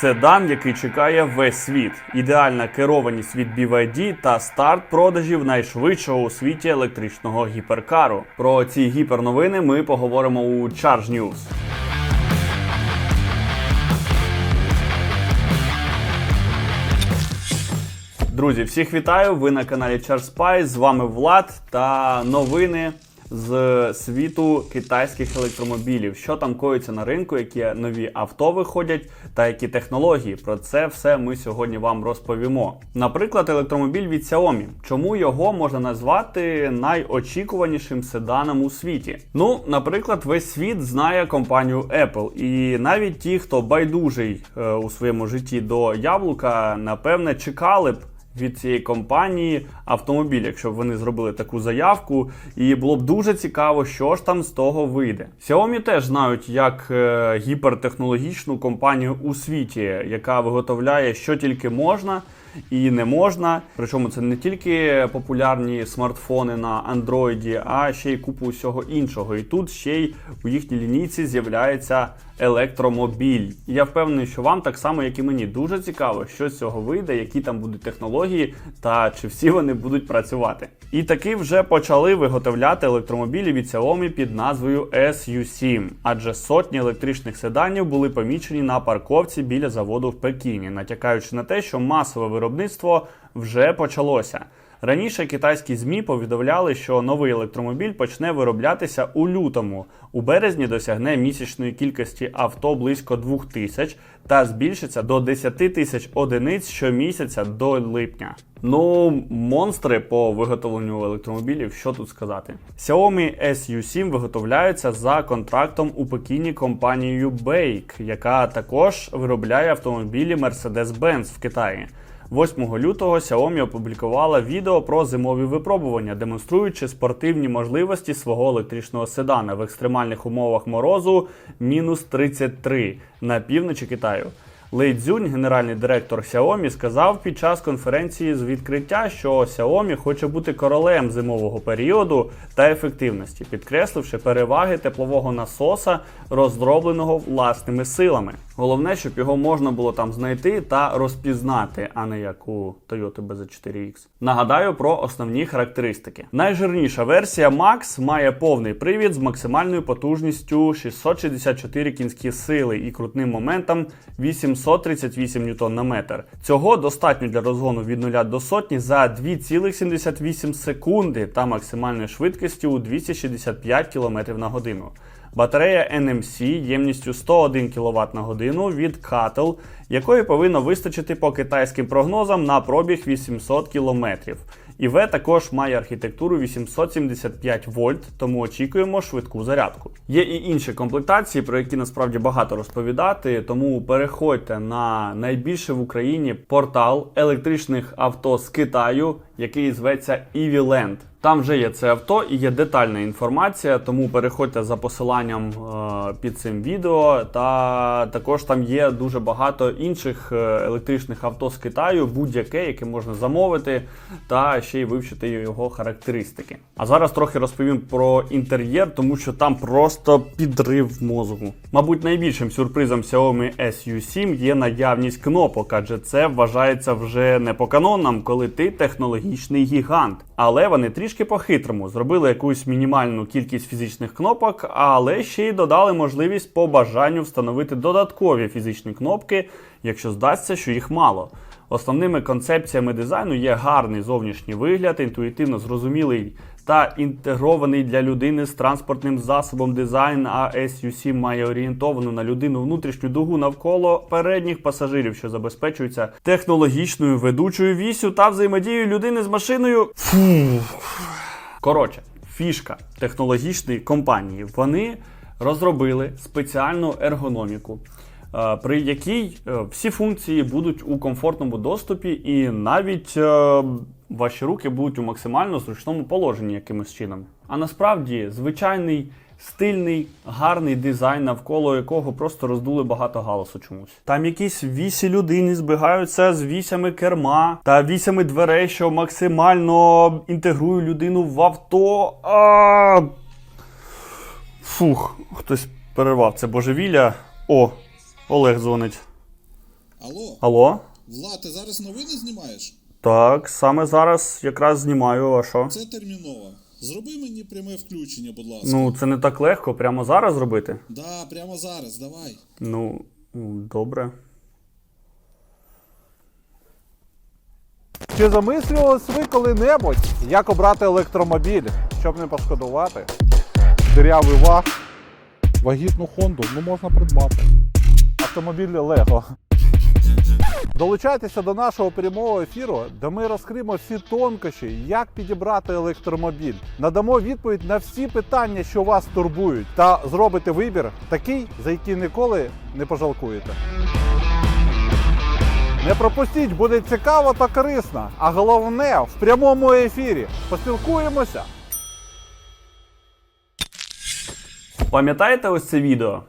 Седан, який чекає весь світ, ідеальна керованість від BYD та старт продажів найшвидшого у світі електричного гіперкару. Про ці гіперновини ми поговоримо у Charge News. Друзі, всіх вітаю! Ви на каналі Charge Spy, З вами Влад та новини з світу китайських електромобілів. Що там коїться на ринку, які нові авто виходять та які технології. Про це все ми сьогодні вам розповімо. Наприклад, електромобіль від Xiaomi. Чому його можна назвати найочікуванішим седаном у світі? Ну, наприклад, весь світ знає компанію Apple, і навіть ті, хто байдужий е, у своєму житті до яблука, напевне, чекали б від цієї компанії автомобіль, якщо б вони зробили таку заявку, і було б дуже цікаво, що ж там з того вийде. Xiaomi теж знають як е, гіпертехнологічну компанію у світі, яка виготовляє що тільки можна. І не можна, причому це не тільки популярні смартфони на Android, а ще й купу всього іншого. І тут ще й у їхній лінійці з'являється електромобіль. Я впевнений, що вам так само, як і мені, дуже цікаво, що з цього вийде, які там будуть технології, та чи всі вони будуть працювати. І таки вже почали виготовляти електромобілі від Xiaomi під назвою SU7, адже сотні електричних седанів були помічені на парковці біля заводу в Пекіні, натякаючи на те, що масове виробництво вже почалося. Раніше китайські ЗМІ повідомляли, що новий електромобіль почне вироблятися у лютому. У березні досягне місячної кількості авто близько 2000 та збільшиться до 10 тисяч одиниць щомісяця до липня. Ну, монстри по виготовленню електромобілів, що тут сказати. Xiaomi SU7 виготовляються за контрактом у Пекіні компанією Bake, яка також виробляє автомобілі Mercedes-Benz в Китаї. 8 лютого Xiaomi опублікувала відео про зимові випробування, демонструючи спортивні можливості свого електричного седана в екстремальних умовах морозу мінус 33 на півночі Китаю. Лей Цзюнь, генеральний директор Xiaomi, сказав під час конференції з відкриття, що Xiaomi хоче бути королем зимового періоду та ефективності, підкресливши переваги теплового насоса, розробленого власними силами. Головне, щоб його можна було там знайти та розпізнати, а не як у Toyota BZ4X. Нагадаю про основні характеристики. Найжирніша версія Max має повний привід з максимальною потужністю 664 кінські сили і крутним моментом 838 ньютон на метр. Цього достатньо для розгону від 0 до сотні за 2,78 секунди та максимальною швидкістю у 265 км на годину. Батарея NMC ємністю 101 кВт на годину від Cattle, якої повинно вистачити по китайським прогнозам на пробіг 800 км. ІВ також має архітектуру 875 вольт, тому очікуємо швидку зарядку. Є і інші комплектації, про які насправді багато розповідати, тому переходьте на найбільше в Україні портал електричних авто з Китаю, який зветься EVLand. Там вже є це авто і є детальна інформація, тому переходьте за посиланням е, під цим відео. Та також там є дуже багато інших е, електричних авто з Китаю, будь-яке, яке можна замовити, та ще й вивчити його характеристики. А зараз трохи розповім про інтер'єр, тому що там просто підрив мозку. Мабуть, найбільшим сюрпризом Xiaomi SU7 є наявність кнопок, адже це вважається вже не по канонам, коли ти технологічний гігант. Але вони трішки по-хитрому зробили якусь мінімальну кількість фізичних кнопок, але ще й додали можливість по бажанню встановити додаткові фізичні кнопки, якщо здасться, що їх мало. Основними концепціями дизайну є гарний зовнішній вигляд, інтуїтивно зрозумілий та інтегрований для людини з транспортним засобом дизайн, а SU7 має орієнтовану на людину внутрішню дугу навколо передніх пасажирів, що забезпечується технологічною ведучою вісю та взаємодією людини з машиною. Коротше, фішка технологічної компанії. Вони розробили спеціальну ергономіку, при якій е, всі функції будуть у комфортному доступі, і навіть е, ваші руки будуть у максимально зручному положенні якимось чином. А насправді звичайний. Стильний, гарний дизайн, навколо якого просто роздули багато галасу чомусь. Там якісь вісі людини збігаються з вісями керма та вісями дверей, що максимально інтегрують людину в авто. А... Фух, хтось перервав це божевілля. О, Олег дзвонить. Алло, Алло? Влад, ти зараз новини знімаєш? Так, саме зараз якраз знімаю, а що? Це терміново. Зроби мені пряме включення, будь ласка. Ну, це не так легко, прямо зараз робити. Да, прямо зараз, давай. Ну, добре. Чи замислювались ви коли-небудь, як обрати електромобіль, щоб не пошкодувати? Дирявий ваг, вагітну Хонду, ну можна придбати. Автомобілі Лего. Долучайтеся до нашого прямого ефіру, де ми розкриємо всі тонкощі, як підібрати електромобіль. Надамо відповідь на всі питання, що вас турбують, та зробите вибір такий, за який ніколи не пожалкуєте. Не пропустіть, буде цікаво та корисно. А головне в прямому ефірі. Поспілкуємося. Пам'ятаєте ось це відео?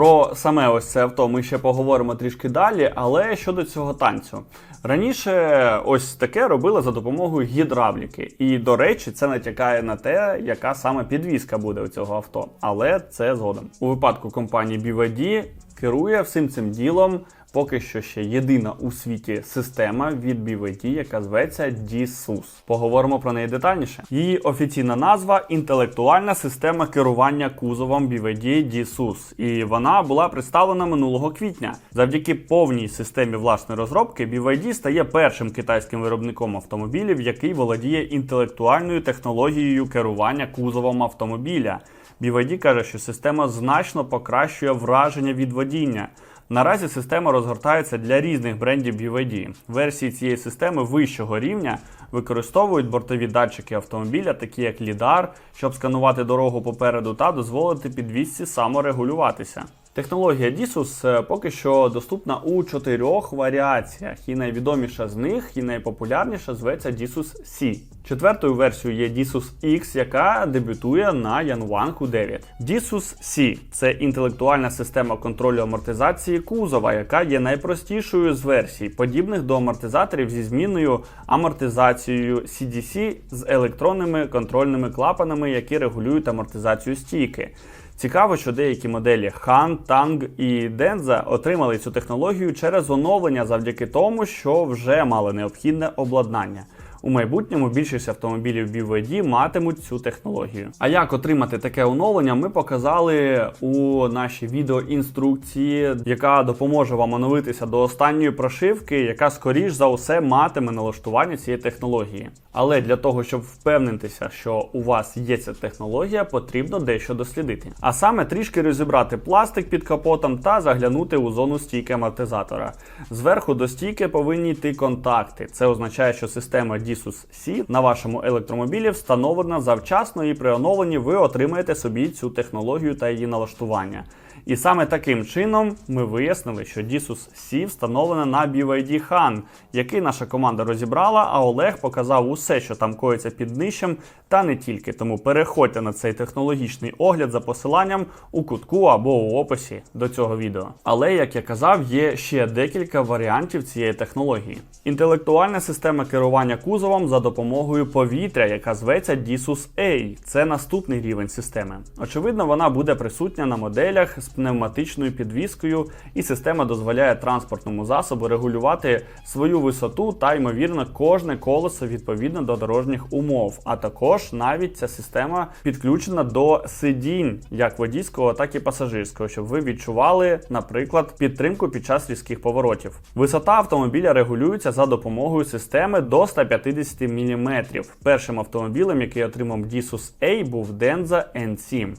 Про саме ось це авто ми ще поговоримо трішки далі, але щодо цього танцю. Раніше ось таке робили за допомогою гідравліки. І, до речі, це натякає на те, яка саме підвізка буде у цього авто. Але це згодом. У випадку компанії BYD керує всім цим ділом поки що ще єдина у світі система від BYD, яка зветься DSUS. Поговоримо про неї детальніше. Її офіційна назва інтелектуальна система керування кузовом BYD DSUS. І вона була представлена минулого квітня. Завдяки повній системі власної розробки BYD стає першим китайським виробником автомобілів, який володіє інтелектуальною технологією керування кузовом автомобіля. BYD каже, що система значно покращує враження від водіння. Наразі система розгортається для різних брендів BYD. Версії цієї системи вищого рівня використовують бортові датчики автомобіля, такі як лідар, щоб сканувати дорогу попереду та дозволити підвісці саморегулюватися. Технологія DISUS е, поки що доступна у чотирьох варіаціях, і найвідоміша з них, і найпопулярніша зветься DISUS C. Четвертою версією є DISUS X, яка дебютує на Yanwan Q9. DISUS C – це інтелектуальна система контролю амортизації кузова, яка є найпростішою з версій, подібних до амортизаторів зі змінною амортизацією CDC з електронними контрольними клапанами, які регулюють амортизацію стійки. Цікаво, що деякі моделі Han, Tang і Denza отримали цю технологію через оновлення завдяки тому, що вже мали необхідне обладнання. У майбутньому більшість автомобілів BYD матимуть цю технологію. А як отримати таке оновлення, ми показали у нашій відеоінструкції, яка допоможе вам оновитися до останньої прошивки, яка скоріш за усе матиме налаштування цієї технології. Але для того, щоб впевнитися, що у вас є ця технологія, потрібно дещо дослідити. А саме трішки розібрати пластик під капотом та заглянути у зону стійки амортизатора. Зверху до стійки повинні йти контакти. Це означає, що система DISUS C на вашому електромобілі встановлена завчасно і при оновленні ви отримаєте собі цю технологію та її налаштування. І саме таким чином ми вияснили, що DISUS C встановлена на BYD Han, який наша команда розібрала, а Олег показав усе, що там коїться під нижчем, та не тільки. Тому переходьте на цей технологічний огляд за посиланням у кутку або у описі до цього відео. Але, як я казав, є ще декілька варіантів цієї технології. Інтелектуальна система керування кузовом за допомогою повітря, яка зветься DISUS A. Це наступний рівень системи. Очевидно, вона буде присутня на моделях з пневматичною підвіскою, і система дозволяє транспортному засобу регулювати свою висоту та, ймовірно, кожне колесо відповідно до дорожніх умов. А також навіть ця система підключена до сидінь, як водійського, так і пасажирського, щоб ви відчували, наприклад, підтримку під час різких поворотів. Висота автомобіля регулюється за допомогою системи до 150 мм. Першим автомобілем, який отримав DISUS A, був Denza N7.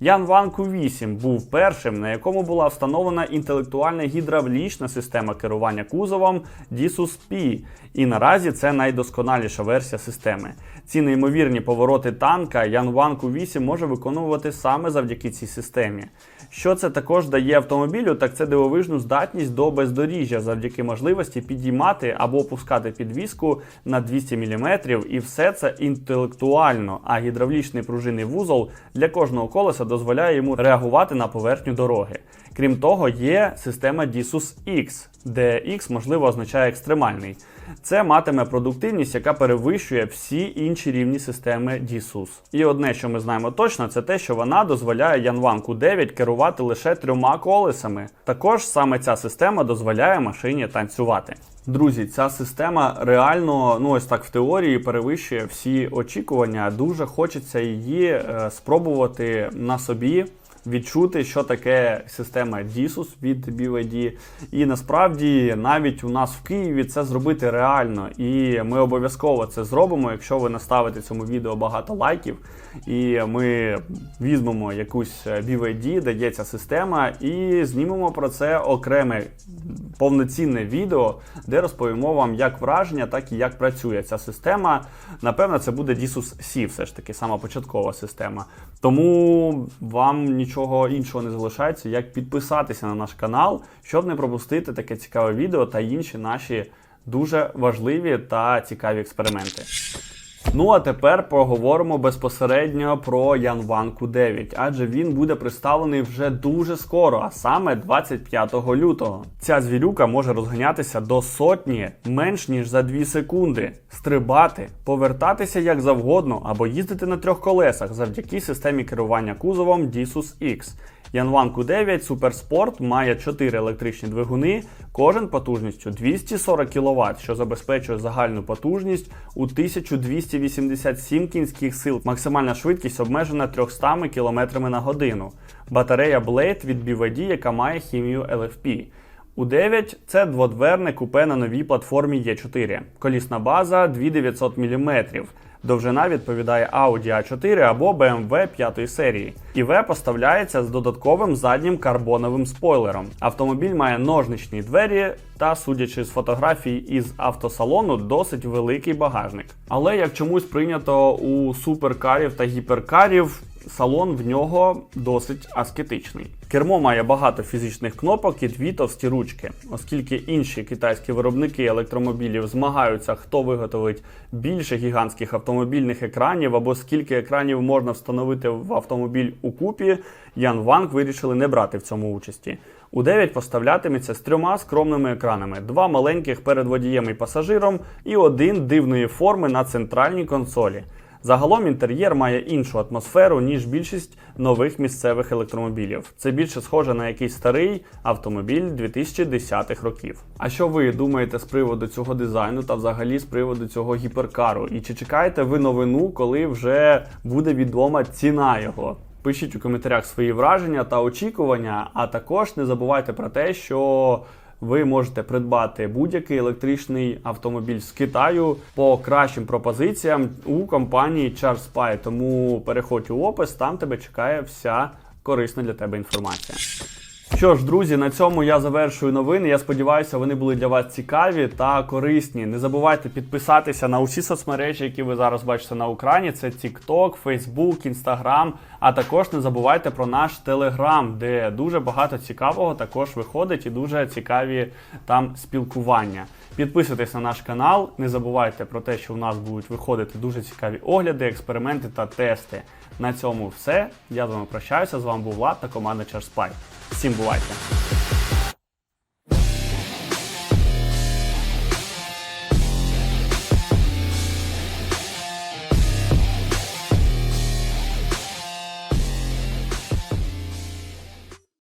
Ян Ван Q8 був першим, на якому була встановлена інтелектуальна гідравлічна система керування кузовом DISUS P, і наразі це найдосконаліша версія системи. Ці неймовірні повороти танка Ян Ван Q8 може виконувати саме завдяки цій системі. Що це також дає автомобілю, так це дивовижну здатність до бездоріжжя завдяки можливості підіймати або опускати підвіску на 200 мм, і все це інтелектуально. А гідравлічний пружинний вузол для кожного колеса дозволяє йому реагувати на поверхню дороги. Крім того, є система DSUS X, де X можливо означає екстремальний. Це матиме продуктивність, яка перевищує всі інші рівні системи DSUS. І одне, що ми знаємо точно, це те, що вона дозволяє Yanwan Q9 керувати лише трьома колесами. Також саме ця система дозволяє машині танцювати. Друзі, ця система реально, ну ось так в теорії перевищує всі очікування. Дуже хочеться її е, спробувати на собі. Відчути, що таке система DISUS від BYD. І насправді навіть у нас в Києві це зробити реально. І ми обов'язково це зробимо, якщо ви наставите цьому відео багато лайків. І ми візьмемо якусь BYD, де є ця система, і знімемо про це окреме повноцінне відео, де розповімо вам як враження, так і як працює ця система. Напевно, це буде DISUS C, все ж таки, сама початкова система. Тому вам нічого іншого не залишається, як підписатися на наш канал, щоб не пропустити таке цікаве відео та інші наші дуже важливі та цікаві експерименти. Ну а тепер поговоримо безпосередньо про Yanwan Q9, адже він буде представлений вже дуже скоро, а саме 25 лютого. Ця звірюка може розганятися до сотні менш ніж за 2 секунди, стрибати, повертатися як завгодно або їздити на трьох колесах завдяки системі керування кузовом DISUS X. Q9 Super Sport має 4 електричні двигуни, кожен потужністю 240 кВт, що забезпечує загальну потужність у 1287 кінських сил. Максимальна швидкість обмежена 300 км на годину. Батарея Blade від BYD, яка має хімію LFP. У9 це дводверне купе на новій платформі E4. Колісна база 2900 мм. Довжина відповідає Audi A4 або BMW 5 серії. ІВ поставляється з додатковим заднім карбоновим спойлером. Автомобіль має ножничні двері та, судячи з фотографій із автосалону, досить великий багажник. Але як чомусь прийнято у суперкарів та гіперкарів, салон в нього досить аскетичний. Кермо має багато фізичних кнопок і дві товсті ручки, оскільки інші китайські виробники електромобілів змагаються, хто виготовить більше гігантських автомобільних екранів або скільки екранів можна встановити в автомобіль у купі. Ян Ванг вирішили не брати в цьому участі. У 9 поставлятиметься з трьома скромними екранами: два маленьких перед водієм і пасажиром, і один дивної форми на центральній консолі. Загалом інтер'єр має іншу атмосферу, ніж більшість нових місцевих електромобілів. Це більше схоже на якийсь старий автомобіль 2010-х років. А що ви думаєте з приводу цього дизайну та взагалі з приводу цього гіперкару? І чи чекаєте ви новину, коли вже буде відома ціна його? Пишіть у коментарях свої враження та очікування, а також не забувайте про те, що ви можете придбати будь-який електричний автомобіль з Китаю по кращим пропозиціям у компанії ChargeSpy. Тому переходь у опис, там тебе чекає вся корисна для тебе інформація. Що ж, друзі, на цьому я завершую новини. Я сподіваюся, вони були для вас цікаві та корисні. Не забувайте підписатися на усі соцмережі, які ви зараз бачите на екрані. Це TikTok, Facebook, Instagram. А також не забувайте про наш телеграм, де дуже багато цікавого також виходить і дуже цікаві там спілкування. Підписуйтесь на наш канал, не забувайте про те, що у нас будуть виходити дуже цікаві огляди, експерименти та тести. На цьому все. Я з вами прощаюся. З вами був Влад та команда Черспай. Всім бувайте!